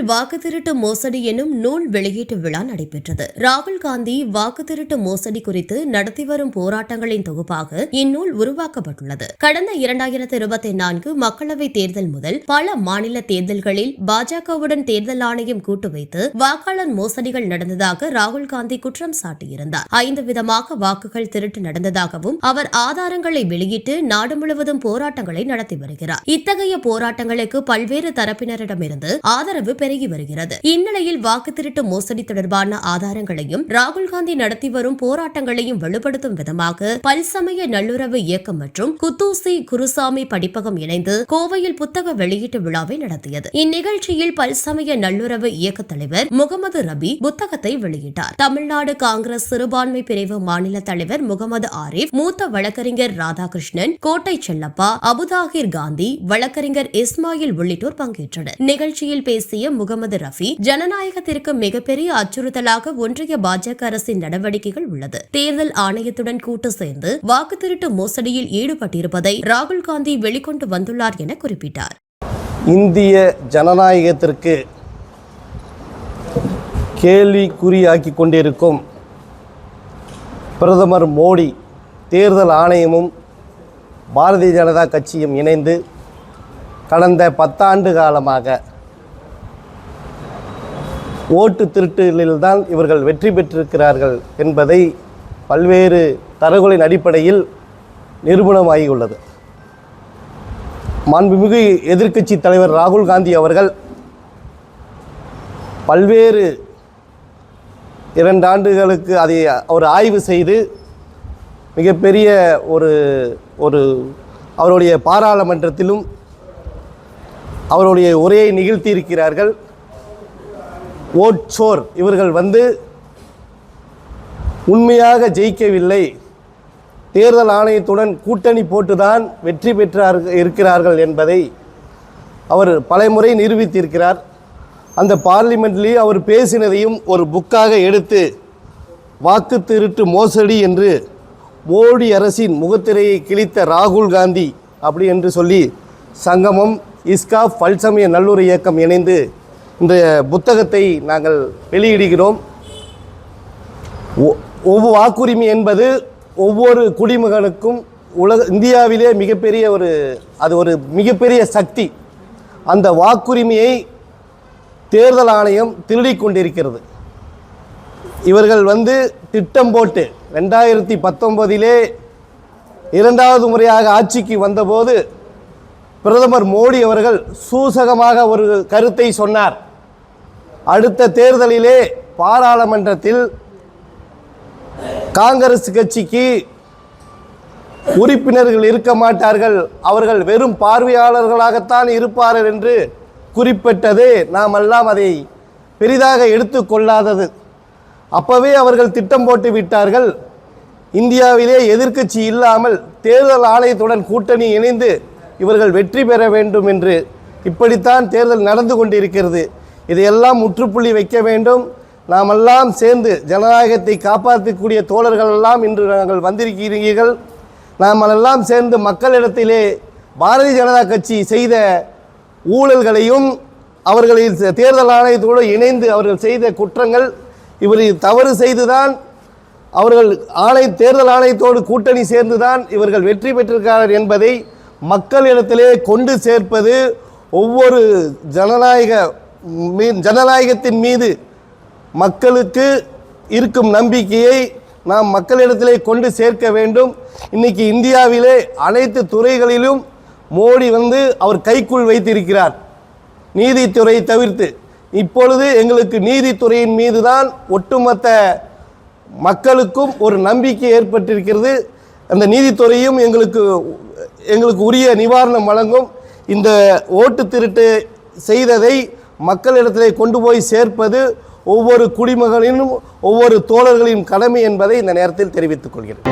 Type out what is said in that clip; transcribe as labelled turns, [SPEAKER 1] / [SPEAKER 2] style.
[SPEAKER 1] சென்னையில் வாக்கு திருட்டு மோசடி எனும் நூல் வெளியீட்டு விழா நடைபெற்றது. ராகுல் காந்தி வாக்கு திருட்டு மோசடி குறித்து நடத்தி வரும் போராட்டங்களின் தொகுப்பாக இந்நூல் உருவாக்கப்பட்டுள்ளது. கடந்த இரண்டாயிரத்து இருபத்தி நான்கு மக்களவைத் தேர்தல் முதல் பல மாநில தேர்தல்களில் பாஜகவுடன் தேர்தல் ஆணையம் கூட்டு வைத்து வாக்காளர் மோசடிகள் நடந்ததாக ராகுல் காந்தி குற்றம் சாட்டியிருந்தார். ஐந்து விதமாக வாக்குகள் திருட்டு நடந்ததாகவும் அவர் ஆதாரங்களை வெளியிட்டு நாடு முழுவதும் போராட்டங்களை நடத்தி வருகிறார். இத்தகைய போராட்டங்களுக்கு பல்வேறு தரப்பினரிடமிருந்து ஆதரவு பெருகி வருகிறது. இந்நிலையில் வாக்கு திருட்டு மோசடி தொடர்பான ஆதாரங்களையும் ராகுல் காந்தி நடத்தி வரும் போராட்டங்களையும் வலுப்படுத்தும் விதமாக பல்சமய நல்லுறவு இயக்கம் மற்றும் குத்தூசி குருசாமி படிப்பகம் இணைந்து கோவையில் புத்தக வெளியீட்டு விழாவை நடத்தியது. இந்நிகழ்ச்சியில் பல்சமய நல்லுறவு இயக்க தலைவர் முகமது ரபி புத்தகத்தை வெளியிட்டார். தமிழ்நாடு காங்கிரஸ் சிறுபான்மை பிரிவு மாநில தலைவர் முகமது ஆரிஃப் மூத்த வழக்கறிஞர் ராதாகிருஷ்ணன் கோட்டை செல்லப்பா அபுதாகிர் காந்தி வழக்கறிஞர் இஸ்மாயில் உள்ளிட்டோர் பங்கேற்றனர். நிகழ்ச்சியில் பேசிய முகமது ரஃபி ஜனநாயகத்திற்கு மிகப்பெரிய அச்சுறுத்தலாக ஒன்றிய பாஜக அரசின் நடவடிக்கைகள் உள்ளது. தேர்தல் ஆணையத்துடன் கூட்டு சேர்ந்து வாக்கு திருட்டு மோசடியில் ஈடுபட்டிருப்பதை ராகுல் காந்தி வெளிக்கொண்டு வந்துள்ளார் என குறிப்பிட்டார்.
[SPEAKER 2] இந்திய ஜனநாயகத்திற்கு கேள்விக்குறியாக்கி கொண்டிருக்கும் பிரதமர் மோடி தேர்தல் ஆணையமும் பாரதிய ஜனதா கட்சியும் இணைந்து கடந்த பத்தாண்டு காலமாக ஓட்டு திருட்டுகளில்தான் இவர்கள் வெற்றி பெற்றிருக்கிறார்கள் என்பதை பல்வேறு தரவுகளின் அடிப்படையில் நிரூபணமாகியுள்ளது. மாண்புமிகு எதிர்க்கட்சி தலைவர் ராகுல் காந்தி அவர்கள் பல்வேறு இரண்டு ஆண்டுகளுக்கு அதை அவர் ஆய்வு செய்து மிகப்பெரிய ஒரு ஒரு அவருடைய பாராளுமன்றத்திலும் அவருடைய உரையை நிகழ்த்தியிருக்கிறார்கள். ஓட்சோர். இவர்கள் வந்து உண்மையாக ஜெயிக்கவில்லை. தேர்தல் ஆணையத்துடன் கூட்டணி போட்டுதான் வெற்றி பெற்றார் இருக்கிறார்கள் என்பதை அவர் பலமுறை நிரூபித்திருக்கிறார். அந்த பார்லிமெண்ட்லேயே அவர் பேசினதையும் ஒரு புக்காக எடுத்து வாக்கு திருட்டு மோசடி என்று மோடி அரசின் முகத்திரையை கிழித்த ராகுல் காந்தி அப்படி என்று சொல்லி சங்கமம் இஸ்கா பல்சமய நல்லூர் இயக்கம் இணைந்து இந்த புத்தகத்தை நாங்கள் வெளியிடுகிறோம். ஒ- ஒவ்வொரு வாக்குரிமை என்பது ஒவ்வொரு குடிமகனுக்கும் உலக இந்தியாவிலே மிகப்பெரிய ஒரு அது ஒரு மிகப்பெரிய சக்தி. அந்த வாக்குரிமையை தேர்தல் ஆணையம் திருடி கொண்டிருக்கிறது. இவர்கள் வந்து திட்டம் போட்டு ரெண்டாயிரத்தி பத்தொன்பதிலே இரண்டாவது முறையாக ஆட்சிக்கு வந்தபோது பிரதமர் மோடி அவர்கள் சூசகமாக ஒரு கருத்தை சொன்னார். அடுத்த தேர்தலிலே பாராளுமன்றத்தில் காங்கிரஸ் கட்சிக்கு உறுப்பினர்கள் இருக்க மாட்டார்கள். அவர்கள் வெறும் பார்வையாளர்களாகத்தான் இருப்பார்கள் என்று குறிப்பிட்டது நாம் எல்லாம் அதை பெரிதாக எடுத்துக்கொள்ளாதது அப்பவே அவர்கள் திட்டம் போட்டு விட்டார்கள். இந்தியாவிலே எதிர்க்கட்சி இல்லாமல் தேர்தல் ஆணையத்துடன் கூட்டணி இணைந்து இவர்கள் வெற்றி பெற வேண்டும் என்று இப்படித்தான் தேர்தல் நடந்து கொண்டிருக்கிறது. இதையெல்லாம் முற்றுப்புள்ளி வைக்க வேண்டும். நாமெல்லாம் சேர்ந்து ஜனநாயகத்தை காப்பாற்றக்கூடிய தோழர்கள் எல்லாம் இன்று நாங்கள் வந்திருக்கிறீர்கள். நாமெல்லாம் சேர்ந்து மக்களிடத்திலே பாரதிய ஜனதா கட்சி செய்த ஊழல்களையும் அவர்களின் தேர்தல் ஆணையத்தோடு இணைந்து அவர்கள் செய்த குற்றங்கள் இவர் தவறு செய்துதான் அவர்கள் ஆணை தேர்தல் ஆணையத்தோடு கூட்டணி சேர்ந்துதான் இவர்கள் வெற்றி பெற்றிருக்கிறார்கள் என்பதை மக்களிடத்திலே கொண்டு சேர்ப்பது ஒவ்வொரு ஜனநாயக மீன் ஜனநாயகத்தின் மீது மக்களுக்கு இருக்கும் நம்பிக்கையை நாம் மக்களிடத்திலே கொண்டு சேர்க்க வேண்டும். இன்னைக்கு இந்தியாவிலே அனைத்து துறைகளிலும் மோடி வந்து அவர் கைக்குள் வைத்திருக்கிறார். நீதித்துறை தவிர்த்து. இப்பொழுது எங்களுக்கு நீதித்துறையின் மீதுதான் ஒட்டுமொத்த மக்களுக்கும் ஒரு நம்பிக்கை ஏற்பட்டிருக்கிறது. அந்த நீதித்துறையும் எங்களுக்கு எங்களுக்கு உரிய நிவாரணம் வழங்கும். இந்த ஓட்டு திருட்டு செய்ததை மக்களிடத்திலே கொண்டு போய் சேர்ப்பது ஒவ்வொரு குடிமகனினும் ஒவ்வொரு தோழர்களின் கடமை என்பதை இந்த நேரத்தில் தெரிவித்துக் கொள்கிறேன்.